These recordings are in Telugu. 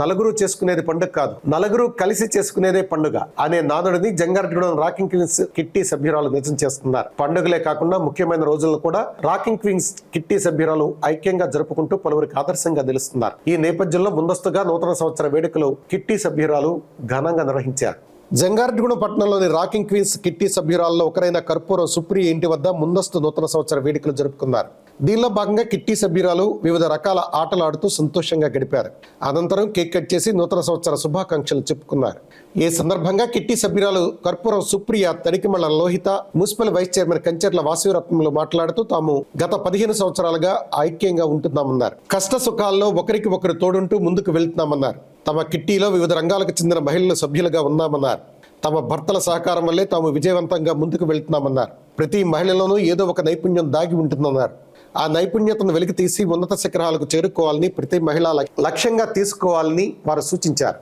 నలుగురు చేసుకునేది పండుగ కాదు. నలుగురు కలిసి చేసుకునేదే పండుగ. అనే నానుడిని జంగారెడ్డిగూడెం రాకింగ్ క్వీన్స్ కిట్టి సభ్యురాలు నిజం చేస్తున్నారు. పండుగలే కాకుండా ముఖ్యమైన రోజుల్లో కూడా రాకింగ్ క్వీన్స్ కిట్టి సభ్యురాలు ఐక్యంగా జరుపుకుంటూ పలువురికి ఆదర్శంగా నిలుస్తున్నారు. ఈ నేపథ్యంలో ముందస్తుగా నూతన సంవత్సర వేడుకలు కిట్టి సభ్యురాలు ఘనంగా నిర్వహించారు. జంగారెడ్డిగూడెం పట్టణంలోని రాకింగ్ క్వీన్స్ కిట్టి సభ్యురాల్లో ఒకరైన కర్పూరం సుప్రియ ఇంటి వద్ద ముందస్తు నూతన సంవత్సర వేడుకలు జరుపుకున్నారు. దీనిలో భాగంగా కిట్టి సభ్యురాలు వివిధ రకాల ఆటలు ఆడుతూ సంతోషంగా గడిపారు. అనంతరం కేక్ కట్ చేసి నూతన సంవత్సర శుభాకాంక్షలు చెప్పుకున్నారు. ఈ సందర్భంగా కిట్టి సభ్యురాలు Karpuram Supriya Tanikimalla Lohitha municipal vice chairman Kancharla వాసవిరత్నంలో మాట్లాడుతూ తాము గత పదిహేను సంవత్సరాలుగా ఐక్యంగా ఉంటున్నామన్నారు. కష్ట సుఖాల్లో ఒకరికి ఒకరు తోడుంటూ ముందుకు వెళ్తున్నామన్నారు. తమ కిట్టీలో వివిధ రంగాలకు చెందిన మహిళలు సభ్యులుగా ఉన్నామన్నారు. తమ భర్తల సహకారం వల్లే తాము విజయవంతంగా ముందుకు వెళ్తున్నామన్నారు. ప్రతి మహిళలోనూ ఏదో ఒక నైపుణ్యం దాగి ఉంటుందన్నారు. ఆ నైపుణ్యతను వెలికి తీసి ఉన్నత శిఖరాలకు చేరుకోవాలని ప్రతి మహిళ లక్- లక్ష్యంగా తీసుకోవాలని వారు సూచించారు.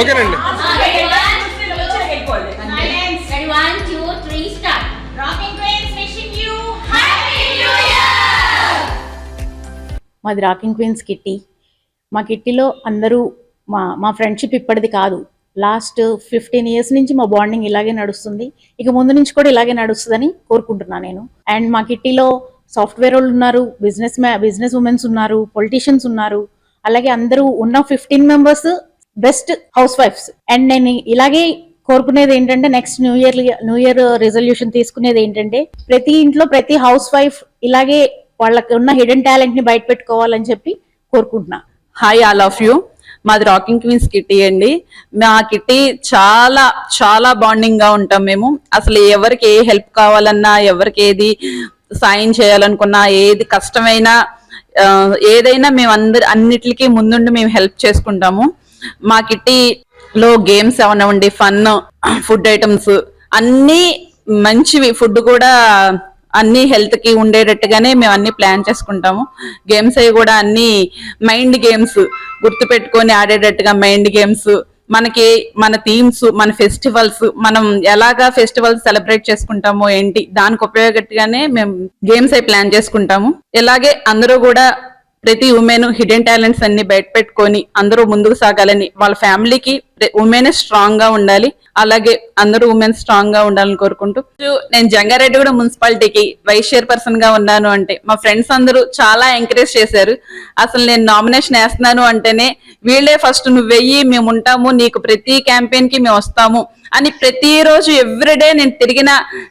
ఓకేనండి. మాది రాకింగ్ క్వీన్స్ కిట్టి. మా కిట్టీలో అందరూ మా మా ఫ్రెండ్షిప్ ఇప్పటిది కాదు. లాస్ట్ ఫిఫ్టీన్ ఇయర్స్ నుంచి మా బాండింగ్ ఇలాగే నడుస్తుంది. ఇక ముందు నుంచి కూడా ఇలాగే నడుస్తుందని కోరుకుంటున్నాను నేను. అండ్ మా కిట్టీలో సాఫ్ట్వేర్ వాళ్ళు ఉన్నారు బిజినెస్ బిజినెస్ ఉమెన్స్ ఉన్నారు పొలిటీషియన్స్ ఉన్నారు. అలాగే అందరూ ఉన్న fifteen members best house wives and నేను ఇలాగే కోరుకునేది ఏంటంటే next new year new year resolution తీసుకునేది ఏంటంటే ప్రతి ఇంట్లో ప్రతి హౌస్ వైఫ్ ఇలాగే వాళ్ళకి ఉన్న హిడెన్ టాలెంట్ని బయట పెట్టుకోవాలని చెప్పి కోరుకుంటున్నా. హాయ్ ఆల్ ఆఫ్ యూ మాది రాకింగ్ క్వీన్స్ కిట్టి అండి. మా కిట్టి చాలా చాలా బాండింగ్గా ఉంటాం మేము. అసలు ఎవరికి ఏ హెల్ప్ కావాలన్నా ఎవరికి ఏది సాయం చేయాలనుకున్నా ఏది కష్టమైనా ఏదైనా మేము అందరి అన్నిటికీ ముందుండి మేము హెల్ప్ చేసుకుంటాము. మా కిట్టిలో గేమ్స్ అవనివ్వండి ఫన్ ఫుడ్ ఐటమ్స్ అన్నీ మంచివి. ఫుడ్ కూడా అన్ని హెల్త్కి ఉండేటట్టుగానే మేము అన్ని ప్లాన్ చేసుకుంటాము. గేమ్స్ అవి కూడా అన్ని మైండ్ గేమ్స్ గుర్తు పెట్టుకొని ఆడేటట్టుగా మైండ్ గేమ్స్ మనకి మన థీమ్స్ మన ఫెస్టివల్స్ మనం ఎలాగా ఫెస్టివల్స్ సెలబ్రేట్ చేసుకుంటామో ఏంటి దానికి ఉపయోగట్టుగానే మేము గేమ్స్ అవి ప్లాన్ చేసుకుంటాము. ఇలాగే అందరూ కూడా ప్రతి ఉమెన్ హిడెన్ టాలెంట్స్ అన్ని బయట పెట్టుకొని అందరూ ముందుకు సాగాలని వాళ్ళ ఫ్యామిలీకి ఉమెన్ స్ట్రాంగ్గా ఉండాలి. అలాగే అందరూ ఉమెన్ స్ట్రాంగ్గా ఉండాలని కోరుకుంటూ. నేను జంగారెడ్డి కూడా మున్సిపాలిటీకి వైస్ చైర్పర్సన్గా ఉన్నాను అంటే మా ఫ్రెండ్స్ అందరూ చాలా ఎంకరేజ్ చేశారు. అసలు నేను నామినేషన్ వేస్తున్నాను అంటేనే వీళ్ళే ఫస్ట్ నువ్వు వెయ్యి మేము ఉంటాము నీకు ప్రతి క్యాంపెయిన్కి మేము వస్తాము అని ప్రతిరోజు ఎవ్రీడే నేను తిరిగిన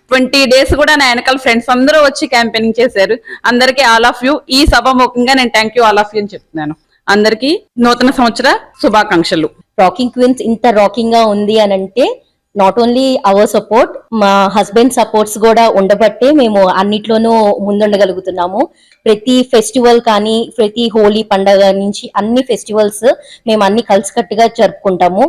ట్వంటీ డేస్ కూడా నా వెనకాల ఫ్రెండ్స్ అందరూ వచ్చి క్యాంపెయినింగ్ చేశారు. అందరికీ ఆల్ ఆఫ్ యూ ఈ సభాముఖంగా నేను thank you all of you అని చెప్తున్నాను. అందరికీ నూతన సంవత్సర శుభాకాంక్షలు. రాకింగ్ క్వీన్స్ ఇంత రాకింగ్గా ఉంది అని అంటే నాట్ ఓన్లీ అవర్ సపోర్ట్ మా హస్బెండ్ సపోర్ట్స్ కూడా ఉండబట్టే మేము అన్నిట్లోనూ ముందుండగలుగుతున్నాము. ప్రతి ఫెస్టివల్ కానీ ప్రతి హోలీ పండగ నుంచి అన్ని ఫెస్టివల్స్ మేము అన్ని కలిసికట్టుగా జరుపుకుంటాము.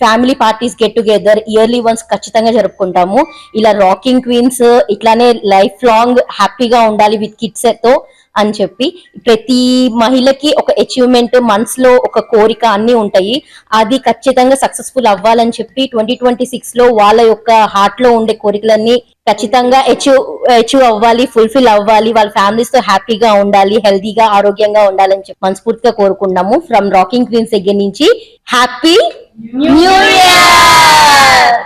Family parties get together yearly once ఖచ్చితంగా జరుపుకుంటాము. ఇలా రాకింగ్ క్వీన్స్ ఇట్లానే లైఫ్ లాంగ్ హ్యాపీగా ఉండాలి విత్ కిడ్స్తో అని చెప్పి ప్రతి మహిళకి ఒక అచీవ్మెంట్ మనసులో ఒక కోరిక అన్ని ఉంటాయి. అది ఖచ్చితంగా సక్సెస్ఫుల్ అవ్వాలని చెప్పి ట్వంటీ ట్వంటీ సిక్స్లో వాళ్ళ యొక్క హార్ట్లో ఉండే కోరికలన్నీ ఖచ్చితంగా అచీవ్ అచీవ్ అవ్వాలి ఫుల్ఫిల్ అవ్వాలి వాళ్ళ ఫ్యామిలీస్తో హ్యాపీగా ఉండాలి హెల్దీగా ఆరోగ్యంగా ఉండాలని చెప్పి మనస్ఫూర్తిగా కోరుకున్నాము ఫ్రమ్ రాకింగ్ క్వీన్స్ దగ్గర నుంచి హ్యాపీ న్యూ ఇయర్